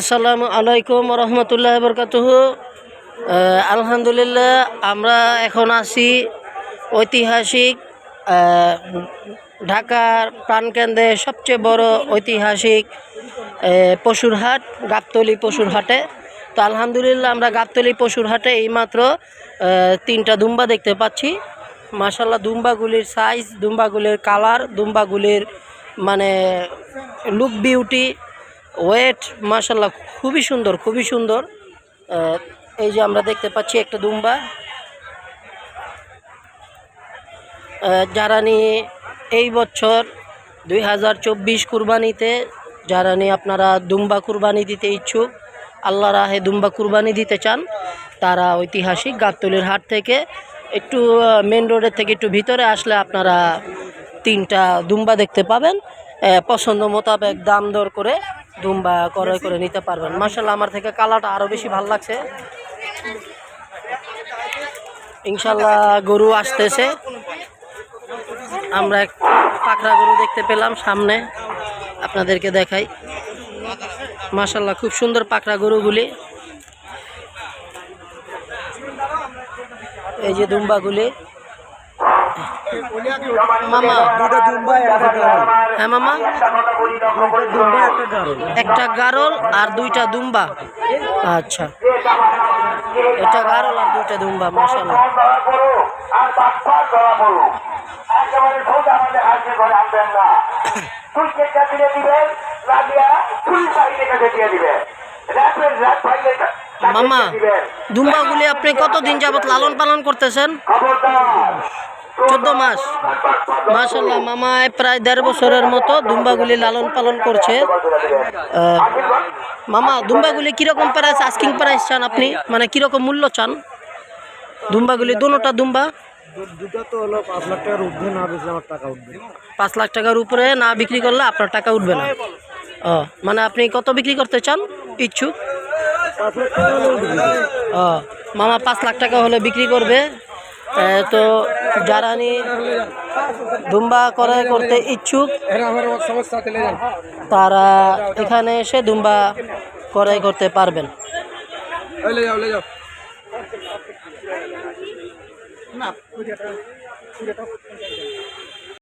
আসসালামু আলাইকুম রহমতুল্লাহ বরকাতুহ। আলহামদুলিল্লাহ, আমরা এখন আছি ঐতিহাসিক ঢাকার প্রাণকেন্দ্রে সবচেয়ে বড় ঐতিহাসিক পশুর হাট, গাবতলি পশুর হাটে। তো আলহামদুলিল্লাহ, আমরা গাবতলি পশুর হাটে এইমাত্র তিনটা দুম্বা দেখতে পাচ্ছি। মাসাল্লাহ দুম্বাগুলির সাইজ দুম্বাগুলির কালার দুম্বাগুলির মানে লুক বিউটি ওয়েট মাশাল্লাহ খুবই সুন্দর খুবই সুন্দর। এই যে আমরা দেখতে পাচ্ছি একটা দুম্বা। যারা নিয়ে এই বছর দুই হাজার চব্বিশ কুরবানিতে, যারা নিয়ে আপনারা দুম্বা কুরবানি দিতে ইচ্ছুক, আল্লাহ রাহে দুম্বা কুরবানি দিতে চান, তারা ঐতিহাসিক গাবতলির হাট থেকে একটু মেন রোডের থেকে একটু ভিতরে আসলে আপনারা তিনটা দুম্বা দেখতে পাবেন। পছন্দ মোতাবেক দাম দর করে দুম্বা, ক্রয় করে নিতে পারবেন। মার্শাল্লাহ আমার থেকে কালারটা আরও বেশি ভালো লাগছে। ইনশাল্লাহ গরু আসতেছে। আমরা পাকড়া গরু দেখতে পেলাম সামনে। আপনাদেরকে দেখাই। মাশাল্লাহ খুব সুন্দর পাকড়া গরুগুলি। এই যে দুম্বাগুলি। মামা দুটা দুম্বা একটা গারল। হ্যাঁ মামা। দুম্বা একটা গারল। একটা গারল আর দুইটা দুম্বা। আচ্ছা। এটা গারল আর দুইটা দুম্বা আর বাপ্পার ধরা পড়ো একেবারে আমাদের হাতে আনবেন না দিবেন রাবিয়া দিয়ে ভাইলে মামা দুম্বাগুলি আপনি কতদিন যাবত লালন পালন করতেছেন চোদ্দ মাস। মাশাল্লাহ মামা প্রায় দেড় বছরের মতো দুম্বাগুলি লালন পালন করছে। মামা, দুম্বাগুলি কীরকম প্রাইস আস্কিং প্রাইস চান আপনি? মানে কীরকম মূল্য চান? দুম্বাগুলি দুম্বা দুটা হলো পাঁচ লাখ টাকার উপরে না বিক্রি করলে আপনার টাকা উঠবে না। ও মানে আপনি কত বিক্রি করতে চান? ইচ্ছুক? ও মামা পাঁচ লাখ টাকা হলে বিক্রি করবে। তো যারা নি দুম্বা ক্রয় করতে ইচ্ছুক, তারা এখানে এসে দুম্বা ক্রয় করতে পারবেন। না